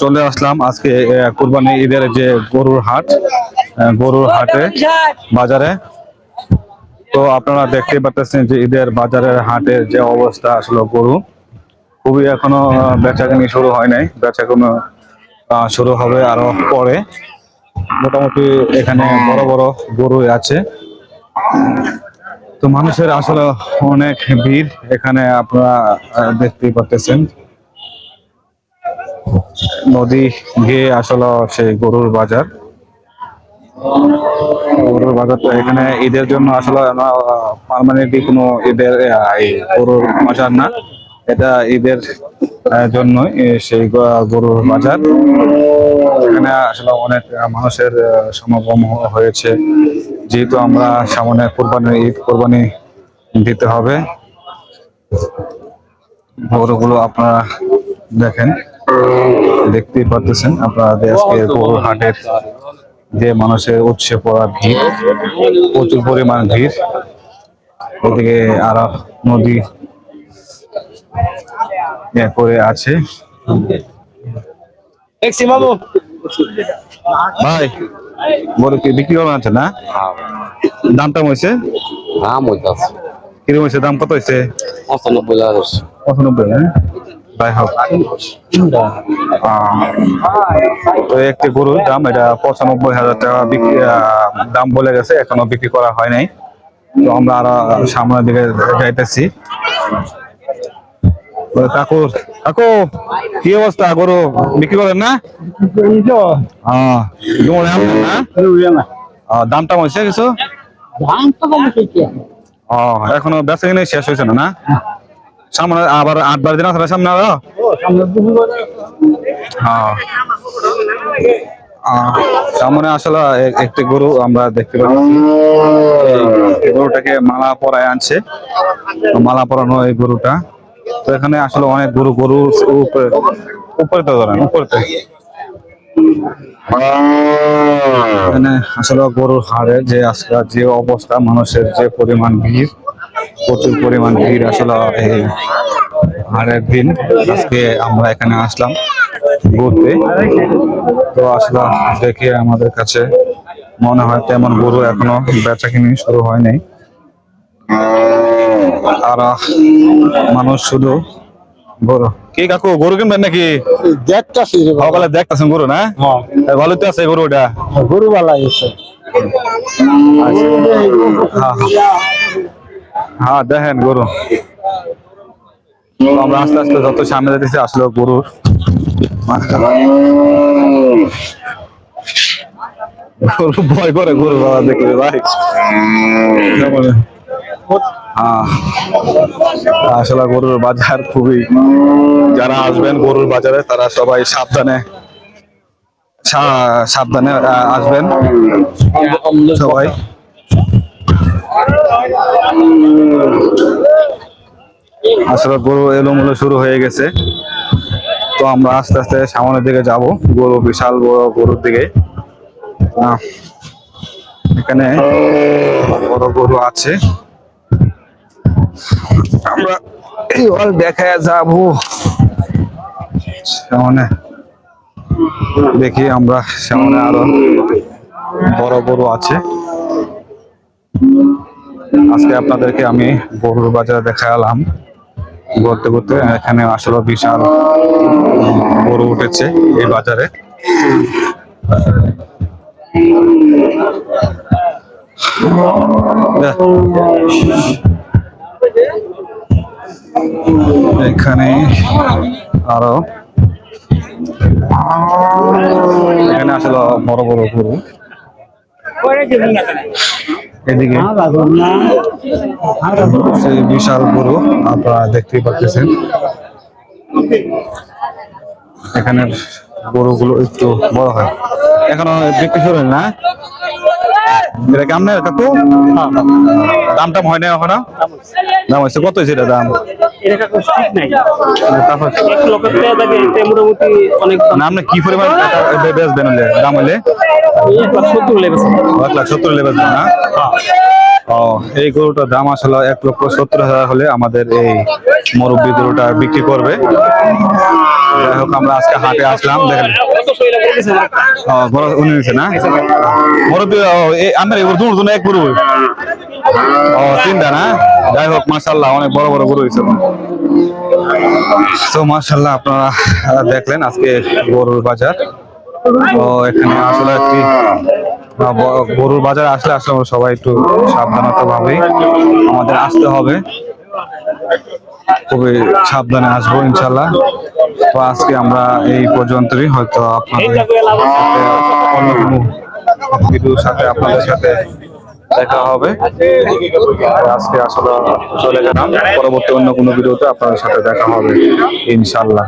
চলে আসলাম আজকে কুরবানি ঈদের যে গরুর হাট গরুর হাটে, বাজারে। তো আপনারা দেখতে পাচ্ছেন যে ঈদের বাজারের হাটের যে অবস্থা আসলে গরু। খুবই এখনও বেচাকেনি শুরু হয় নাই। বেচাকেনি শুরু হবে আরও পরে। মোটামুটি এখানে বড় বড় গরু আছে। তো মানুষের আসলে অনেক ভিড় এখানে আপনারা দেখতেই পাচ্ছেন নদী গিয়ে আসলে সেই গরুর বাজার। গরুর বাজারটা এখানে ঈদের জন্য আসলে পার্মানেন্টলি কোনো ঈদের গরুর বাজার না। এটা ঈদের আহ, জন্যই সেই গরুর বাজার। এখানে আসলে অনেক মানুষের সমাগম হয়েছে। যেহেতু আমরা সামনে কোরবানির ঈদ কোরবানি দিতে হবে। গরুগুলো আপনারা দেখেন। দেখতেই পাচ্ছেন আপনারা যে আজকে গরুর হাটের যে মানুষের উৎসে পড়া ভিড় প্রচুর পরিমাণ ভিড়। ওদিকে আরও নদী করে আছে। ভাই গরু কি বিক্রি করা আছে না? দামটা হয়েছে দাম হইতাছে কীরকম হয়েছে দাম কত হয়েছে পঁচানব্বই হাজার পঁচানব্বই হ্যাঁ? যাই হোক তো একটি গরুর দাম এটা পঁচানব্বই হাজার টাকা বিক্রি দাম বলে গেছে এখনও বিক্রি করা হয় নাই। তো আমরা আরও সামনের দিকে যাইতেছি। কাকু কাকু কি অবস্থা গরু? বিক্রি করেন না? দামটা হয়েছে কিছু? এখনও বেচা কিনে শেষ হয়েছে না না? সামনে আবার আটবার দিন আসলে সামনে আরও? হ্যাঁ সামনে আসলে একটি গরু আমরা দেখতে পাচ্ছি। গরুটাকে মালা পরায় আনছে। মালা পরানো এই গরুটা। তো এখানে আসলে অনেক গরু গরু উপরে উপরে তো ধরেন উপরে তো। এখানে আসলে গরুর হাড়ে যে আজকে যে অবস্থা মানুষের যে পরিমাণ ভিড় প্রচুর পরিমাণ ভিড় আসলে আর একদিন আজকে আমরা এখানে আসলাম ঘুরতে। তো আসলে দেখে আমাদের কাছে মনে হয় তেমন গরু এখনও বেচা কিনি শুরু হয় নাই আর মানুষ শুধু গরু। কি কাকু গরু কিনবেন নাকি? দেখতাছি। সকালে দেখতেছেন গরু না? হ্যাঁ, ভালো তো আছে গরু ওটা গরু বালা এসে হ্যাঁ দেখেন গরু। আমরা আস্তে আস্তে যত সামনে যেতেছি, আসলে গরুর। গরু ভয় করে গরু বাবা দেখলে, ভাই। হ্যাঁ। আসলে গরুর বাজার খুবই, যারা আসবেন গরুর বাজারে, তারা সবাই সাবধানে সাবধানে আসবেন। সবাই। আসলে গরু এলোমেলো শুরু হয়ে গেছে। তো আমরা আস্তে আস্তে সামনের দিকে যাব। গরু বিশাল বড় গরুর দিকে। এখানে বড় গরু আছে। আমরা এইবার দেখা যাব। সামনে। দেখি আমরা সামনে আরও বড় গরু আছে। আজকে আপনাদেরকে আমি গরুর বাজারে দেখালাম। ঘুরতে ঘুরতে এখানে আসলে বিশাল গরু উঠেছে এই বাজারে। এখানে আরও এখানে আসলে বড় বড় গরু। বিশাল গরু, আপনারা দেখতেই পাচ্ছেন এখানে গরুগুলো একটু বড় হয়। এখনও বিক্রি শুরু না? এটা দাম টাম হয় না এখনও? দাম হয়েছে কত হয়েছে এটা দাম? এটা কোনো ঠিক নাই। তারপর এক লক্ষের টাকা থাকে এটা মোটামুটি অনেক না আপনি কি পরিমাণ এটা বেচবেন হলে? দাম হলে? এই এক লাখ সত্তর লেগেছে এক লাখ সত্তর হলে বেচবেন না? ও এই গরুটার দাম আসলে এক লক্ষ সত্তর হাজার হলে আমাদের এই মুরব্বী গরুটা বিক্রি করবে। যাই হোক আমরা আজকে হাটে আসলাম দেখেন। না? যাই হোক অনেক বড় বড় গরু আপনারা দেখলেন আজকে গরুর বাজার। তো এখানে আসলে একটি গরুর বাজার আসলে আসলে আমরা সবাই একটু সাবধানতা ভাবে আমাদের আসতে হবে। খুবই সাবধানে আসব ইনশাল্লাহ আজকে আমরা এই পর্যন্তই। হয়তো আপনাদের কোনো সাথে আপনাদের সাথে দেখা হবে। আজকে আসলে চলে গেলাম। পরবর্তী অন্য কোনো ভিডিওতে আপনাদের সাথে দেখা হবে, ইনশাল্লাহ।